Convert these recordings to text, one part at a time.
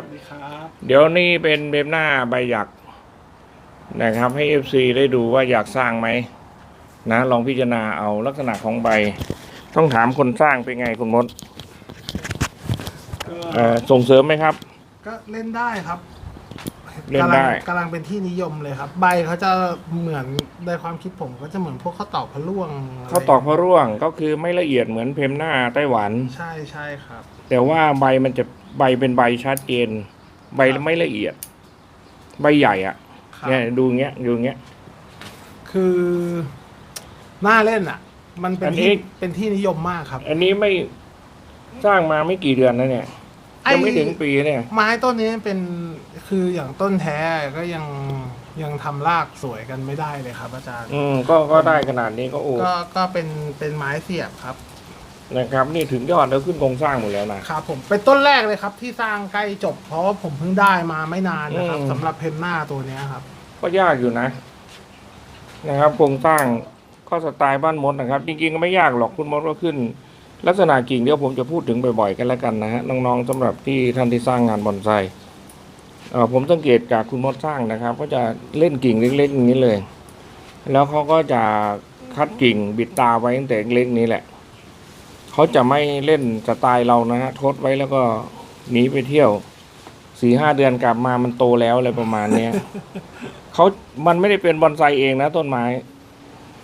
สวัสดีครับ เดี๋ยวนี้เป็นเบมหน้าใบหยักนะครับ ให้เอฟซีได้ดูว่าอยากสร้างไหมนะลองพิจารณาเอาลักษณะของใบ ต้องถามคนสร้างเป็นไงคุณมดก็เอ่อส่งเสริมไหมครับ ก็เล่นได้ครับเล่นได้กำลังกำลังเป็นที่นิยมเลยครับ ใบเขาจะเหมือนในความคิดผมก็จะเหมือนพวกข้าวตอกพะล่วงะไรเขาตอกพระร่วงก็คือไม่ละเอียดเหมือนเพมหน้าไต้หวัน ใช่ใช่ครับ แต่ว่าใบมันจะ ใบเป็นใบชัดเจน ใบไม่ละเอียด ใบใหญ่อะครับเนี่ยดูอย่างเงี้ยดูอย่างเงี้ย คือหน้าเล่นอะ มันเป็อันนนี้ ที่เป็นที่นิยมมากครับอันนี้ไม่สร้างมาไม่กี่เดือนนะเนี่ยไอ้ยังไม่ถึงปีเนี่ย ไม้ต้นนี้เป็นคืออย่างต้นแท้ก็ยังยังทำรากสวยกันไม่ได้เลยครับ อาจารย์ อืมก็ก็ได้ขนาดนี้ก็โอ้ก็ก็เป็นเป็นไม้เสียบครับ นะครับนี่ถึงยอดแล้วขึ้นโครงสร้างหมดแล้วนะ ครับผมเป็นต้นแรกเลยครับ ที่สร้างใกล้จบเพราะว่าผมเพิ่งได้มาไม่นานนะครับอืม สำหรับเพนหน้าตัวเนี้ยครับ ก็ยากอยู่นะ นะครับโครงสร้างก็สไตล์บ้านมดนะครับ จริงๆก็ไม่ยากหรอกคุณมดก็ขึ้น ลักษณะกิ่งเดี๋ยวผมจะพูดถึงบ่อยๆกันแล้วกันนะฮะน้องๆสำหรับที่ท่านที่สร้างงานบอนไซเอ่อผมสังเกตจากคุณมดสร้างนะครับ ก็จะเล่นกิ่งเล็กๆอย่างนี้เลย แล้วเขาก็จะคัดกิ่งบิดตาไว้ตั้งแต่เล็กนี้แหละ เขาจะไม่เล่นสไตล์เรานะฮะทดไว้แล้วก็หนีไปเที่ยวสี่ห้าเดือนกลับมามันโตแล้วอะไรประมาณเนี้ยเขามันไม่ได้เป็นบอนไซเองนะต้นไม้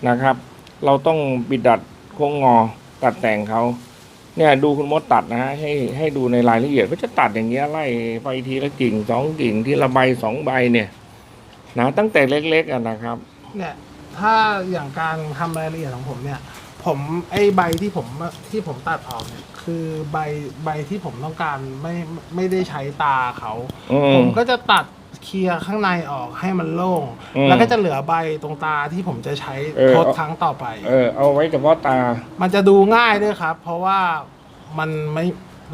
นะครับ เราต้องบิดดัดโค้งงอตัดแต่งเขาเนี่ยดูคุณมดตัดนะฮะให้ให้ดูในรายละเอียดก็จะตัดอย่างเงี้ยไล่ไปทีละกิ่งสองกิ่งทีละใบสองใบเนี่ยนะตั้งแต่เล็กๆอะนะครับ เนี่ยถ้าอย่างการทำรายละเอียดของผมเนี่ย ผมไอ้ใบที่ผมที่ผมตัดออกเนี่ย คือใบใบที่ผมต้องการไม่ไม่ได้ใช้ตาเขา อืม ผมก็จะตัดเคลียร์ข้างในออกให้มันโล่ง อืมแล้วก็จะเหลือใบตรงตาที่ผมจะใช้เออ ทดครั้งต่อไป เออ เอาไว้เฉพาะตา มันจะดูง่ายด้วยครับ เพราะว่ามันไม่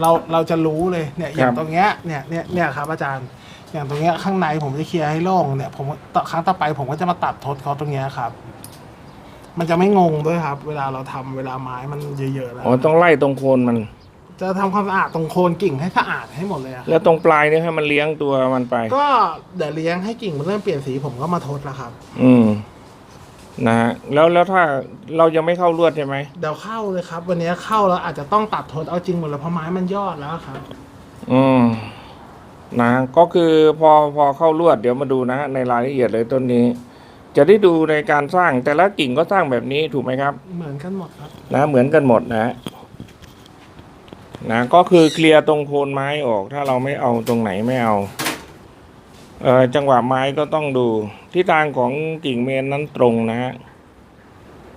เราเราจะรู้เลยเนี่ยอย่าคงรับ ตรงเนี้ยเนี่ยเนี่ยเนี่ยครับอาจารย์ อย่างตรงเนี้ยข้างในผมจะเคลียร์ให้โล่งเนี่ยผมต่อครั้งต่อไปผมก็จะมาตัดทดเขาตรงเนี้ยครับ มันจะไม่งงด้วยครับ เวลาเราทำเวลาไม้มันเยอะๆแล้ว อ๋อต้องไล่ตรงโคนมัน จะทำความสะอาดตรงโคนกิ่งให้สะอาดให้หมดเลยอะครับแล้วตรงปลายเนี่ยให้มันเลี้ยงตัวมันไป ก็เดี๋ยวเลี้ยงให้กิ่งมันเริ่มเปลี่ยนสีผมก็มาทดแล้วครับ อืม นะฮะแล้วแล้วถ้าเรายังไม่เข้าลวดใช่ไหมเดี๋ยวเข้าเลยครับ วันนี้เข้าแล้วอาจจะต้องตัดทดเอาจริงหมดแล้วเพราะไม้มันยอดแล้วครับ อืม นะ ก็คือพอพอเข้าลวดเดี๋ยวมาดูนะฮะในรายละเอียดเลยต้นนี้ จะได้ดูในการสร้างแต่ละกิ่งก็สร้างแบบนี้ถูกไหมครับเหมือนกันหมดครับ นะเหมือนกันหมดนะฮะนะก็คือเคลียร์ตรงโคนไม้ออก ถ้าเราไม่เอาตรงไหนไม่เอาเอ่อจังหวะไม้ก็ต้องดูที่ทางของกิ่งเมนนั้นตรงนะฮะ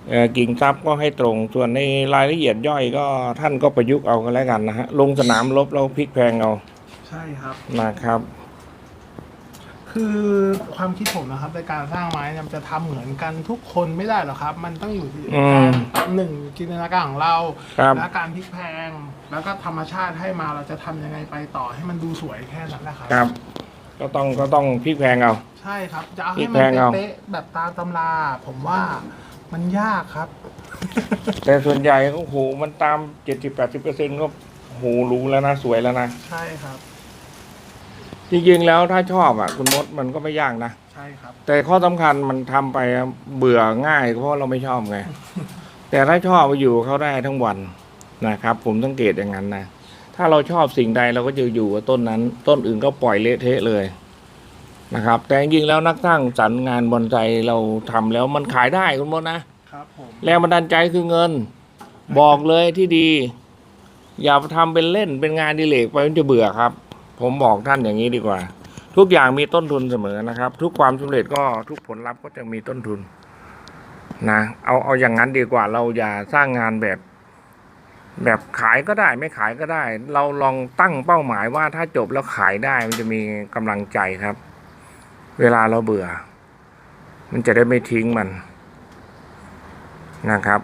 เอ่อกิ่งซับก็ให้ตรง ส่วนในรายละเอียดย่อยก็ท่านก็ประยุกต์เอากันแล้วกันนะฮะลงสนามรบแล้วพลิกแพลงเอา ใช่ครับนะครับ คือความคิดผมนะครับในการสร้างไม้เนี่ยมันจะทำเหมือนกันทุกคนไม่ได้หรอกครับ มันต้องอยู่ที่อืมการหนึ่งจินตนาการของเรา ครับ และการพลิกแพลงแล้วก็ธรรมชาติให้มาเราจะทำยังไงไปต่อให้มันดูสวยแค่นั้นแหละครับ ครับ ก็ต้องก็ต้องพลิกแพลงเอา ใช่ครับ จะเอาพลิให้กมันแพลงเอา เป๊ะๆแบบตามตำรา ผมว่ามันยากครับ แต่ส่วนใหญ่ก็โอ้โหมันตามเจ็ดสิบแปดสิบเปอร์เซ็นต์ก็โอ้โหรู้แล้วนะสวยแล้วนะ ใช่ครับ จริงๆแล้วถ้าชอบอะ คุณมดมันก็ไม่ยากนะ ใช่ครับ แต่ข้อสำคัญมันทำไปอะเบื่อง่ายเพราะเราไม่ชอบไง แต่ถ้าชอบไปอยู่กับเขาได้ทั้งวันนะครับ ผมสังเกตอย่างนั้นนะ ถ้าเราชอบสิ่งใดเราก็จะอยู่กับต้นนั้น ต้นอื่นก็ปล่อยเละเทะเลยนะครับ แต่จริงๆแล้วนักสร้างสรรค์งานบอนไซเราทำแล้วมันขายได้คุณมดนะ ครับผม แรงบันดาลใจคือเงิน บอกเลยที่ดี อย่าทำเป็นเล่นเป็นงานอดิเลกไปมันจะเบื่อครับ ผมบอกท่านอย่างนี้ดีกว่า ทุกอย่างมีต้นทุนเสมอนะครับ ทุกความสำเร็จก็ทุกผลลัพธ์ก็จะมีต้นทุนนะเอาเอาอย่างนั้นดีกว่าเราอย่าสร้างงานแบบ แบบขายก็ได้ไม่ขายก็ได้ เราลองตั้งเป้าหมายว่าถ้าจบแล้วขายได้มันจะมีกำลังใจครับ เวลาเราเบื่อ มันจะได้ไม่ทิ้งมันนะครับ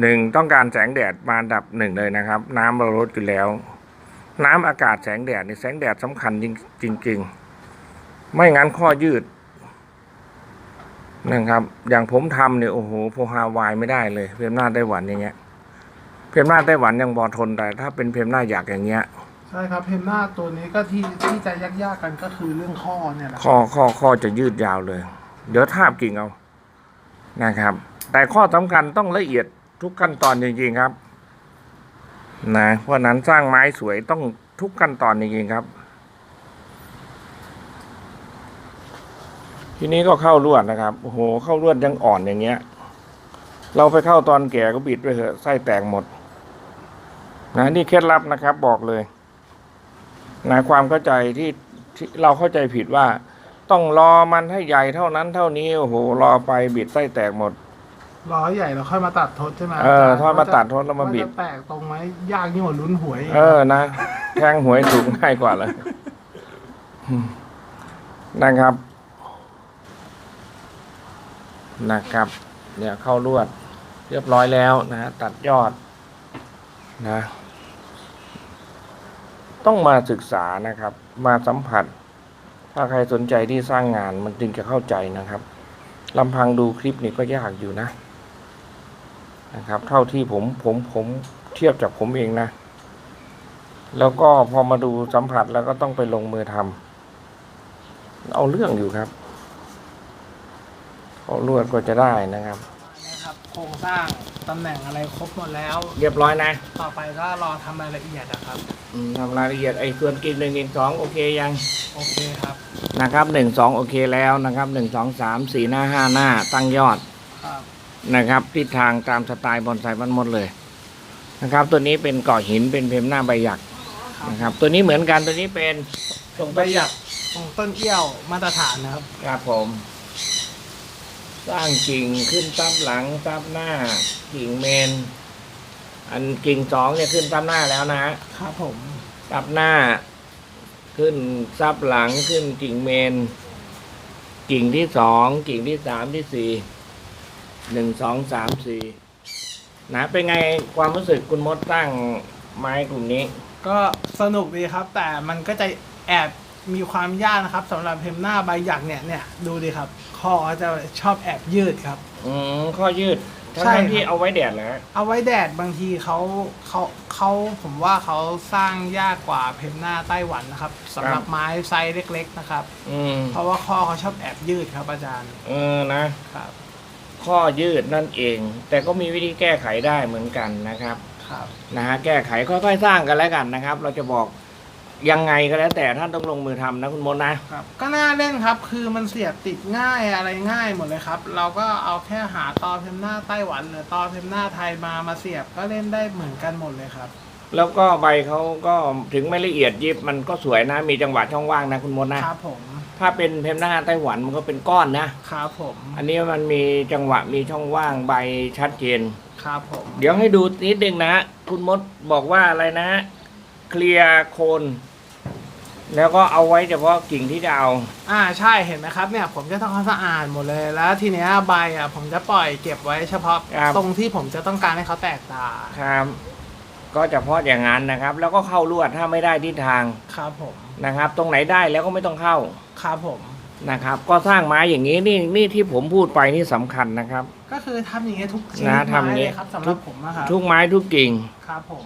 หนึ่งต้องการแสงแดดมาอันดับหนึ่งเลยนะครับ น้ำเราลดอยู่แล้ว น้ำอากาศแสงแดดนี่แสงแดดสำคัญจริงจริงๆ ไม่งั้นข้อยืดนะครับ อย่างผมทำเนี่ยโอ้โหโพฮาวายไม่ได้เลยเพมหน้าไต้หวันอย่างเงี้ยเพมหน้าไต้หวันยังบอทนแต่ถ้าเป็นเพมหน้าอยากอย่างเงี้ยใช่ครับเพนหน้าตัวนี้ก็ที่ที่จะยากๆกันก็คือเรื่องข้อเนี่ยแหละข้อข้อข้อจะยืดยาวเลย เดี๋ยวทาบกิ่งเอานะครับ แต่ข้อสำคัญต้องละเอียดทุกขั้นตอนจริงๆครับ นะเพราะนั้นสร้างไม้สวยต้องทุกขั้นตอนจริงๆครับ ทีนี้ก็เข้าลวดนะครับโอ้โหเข้าลวดยังอ่อนอย่างเงี้ย เราไปเข้าตอนแก่ก็บิดไปเถอะไส้แตกหมดนะนี่เคล็ดลับนะครับบอกเลยนะความเข้าใจที่ที่เราเข้าใจผิดว่า ต้องรอมันให้ใหญ่เท่านั้นเท่านี้โอ้โหรอไปบิดไส้แตกหมด ร้อยใหญ่เราค่อยมาตัดทดใช่ไหมเออจรย์ทอดมาตัดทดแล้วมาบิดจะแตกตรงไหมยากยิ่งกว่าลุ้นหวยกเออนะแทงหวยสูงง่ายกว่าเลยนะครับ นะครับ เนี่ยเข้าลวด เรียบร้อยแล้วนะฮะตัดยอดนะ ต้องมาศึกษานะครับ มาสัมผัส ถ้าใครสนใจที่สร้างงานมันจึงจะเข้าใจนะครับลำพังดูคลิปนี้ก็ยากอยู่นะ นะครับ เท่าที่ผมผมผมเทียบจากผมเองนะ แล้วก็พอมาดูสัมผัสแล้วก็ต้องไปลงมือทำเอาเรื่องอยู่ครับเอาลวดก็จะได้นะครับนะครับโครงสร้างตำแหน่งอะไรครบหมดแล้ว เรียบร้อยนะ ต่อไปก็รอทำรายละเอียดนะครับอืมทำรายละเอียดไอ้ส่วนกินหนึ่งกินสองโอเคยัง โอเคครับนะครับหนึ่งสองโอเคแล้วนะครับหนึ่งสองสามสี่หน้าห้าหน้าตั้งยอดครับ นะครับทิศทางตามสไตล์บอนไซบ้านมดเลยนะครับ ตัวนี้เป็นเกาะหินเป็นเพมหน้าใบหยักนะครับ ตัวนี้เหมือนกันตัวนี้เป็นตรงใบหยักตรงต้นเอี้ยวมาตรฐานนะครับ ครับผม สร้างกิ่งขึ้นตับหลังตับหน้ากิ่งเมน อันกิ่งสองเนี่ยขึ้นตับหน้าแล้วนะฮะครับผมตับหน้า ขึ้นซับหลังขึ้นกิ่งเมน กิ่งที่สองกิ่งที่สามที่สี่ หนึ่งสองสามสี่นะเป็นไงความรู้สึกคุณมดสร้างไม้กลุ่มนี้ ก็สนุกดีครับ แต่มันก็จะแอบมีความยากนะครับสำหรับเพมหน้าใบหยักเนี่ยเนี่ยดูดิครับคอจะชอบแอบยืดครับ อืมข้อยืดใช่ทั้งครับๆที่เอาไว้แดดแล้ว เอาไว้แดดบางทีเขาเขาเขาผมว่าเขาสร้างยากกว่าเพมหน้าไต้หวันนะครับสำหรับไม้ไซส์เล็ก ๆ นะครับ อืมเพราะว่าข้อเขาชอบแอบยืดครับอาจารย์เออนะครับ ข้อยืดนั่นเอง แต่ก็มีวิธีแก้ไขได้เหมือนกันนะครับครับนะฮะแก้ไขค่อยๆสร้างกันแล้วกันนะครับ เราจะบอกยังไงก็แล้วแต่ท่านต้องลงมือทำนะคุณมดนะครับ ก็น่าเล่นครับคือมันเสียบติดง่ายอะไรง่ายหมดเลยครับ เราก็เอาแค่หาตอเพมหน้าไต้หวันหรือตอเพมหน้าไทยมามาเสียบก็เล่นได้เหมือนกันหมดเลยครับ แล้วก็ใบเขาก็ถึงไม่ละเอียดยิบมันก็สวยนะมีจังหวะช่องว่างนะคุณมดนะครับผม ถ้าเป็นเพมหน้าไต้หวันมันก็เป็นก้อนนะ ครับผม อันนี้มันมีจังหวะมีช่องว่างใบชัดเจน ครับผม เดี๋ยวให้ดูนิดนึงนะ คุณมดบอกว่าอะไรนะ เคลียร์โคน แล้วก็เอาไว้เฉพาะกิ่งที่จะเอา อ่าใช่เห็นไหมครับเนี่ยผมจะทำความสะอาดหมดเลยแล้วทีเนี้ยใบอะผมจะปล่อยเก็บไว้เฉพาะครับ ตรงที่ผมจะต้องการให้เขาแตกตา ครับ ก็เฉพาะอย่างนั้นนะครับ แล้วก็เข้าลวดถ้าไม่ได้ทิศทางครับผม นะครับ ตรงไหนได้แล้วก็ไม่ต้องเข้า ครับผม นะครับ ก็สร้างไม้อย่างนี้นี่นี่ที่ผมพูดไปนี่สำคัญนะครับ ก็คือทำอย่างเงี้ยทุกชนินะดทำอย่างงี้ไม้เลยครับสำหรับผมนะครับทุกไม้ทุกกิ่งครับผม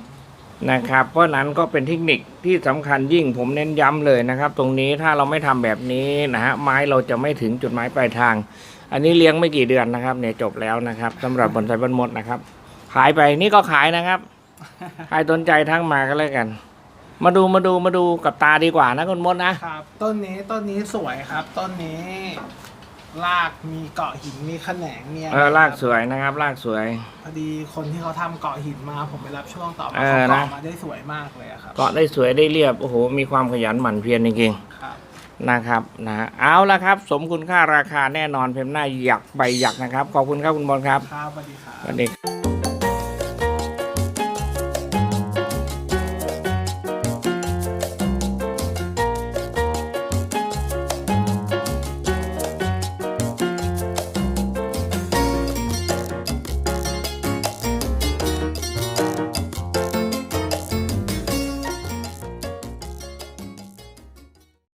นะครับ เพราะนั้นก็เป็นเทคนิคที่สำคัญยิ่งผมเน้นย้ำเลยนะครับ ตรงนี้ถ้าเราไม่ทำแบบนี้นะฮะไม้เราจะไม่ถึงจุดหมายปลายทาง อันนี้เลี้ยงไม่กี่เดือนนะครับ เนี่ยจบแล้วนะครับสำหรับบอนไซบอนมดนะครับ ขายไปนี่ก็ขายนะครับ ใครสนใจทั้งมาก็แล้วกัน มาดูมาดูมาดูกับตาดีกว่านะคุณมดนะ ครับ ต้นนี้ต้นนี้สวยครับ ต้นนี้รากมีเกาะหินมีแขนงมีอะไรเออรากครับสวยนะครับรากสวย พอดีคนที่เขาทำเกาะหินมา ผมไปรับช่วงต่อมาเอเขาอนะ เกาะมาได้สวยมากเลยอะครับเกาะได้สวยได้เรียบโอ้โหมีความขยันหมั่นเพียรจริงๆครับนะครับนะฮะเอาละครับ สมคุณค่าราคาแน่นอนเพมหน้าหยักใบหยักนะครับ ขอบคุณครับคุณบอลครับครับสวัสดีครับ สวัสดี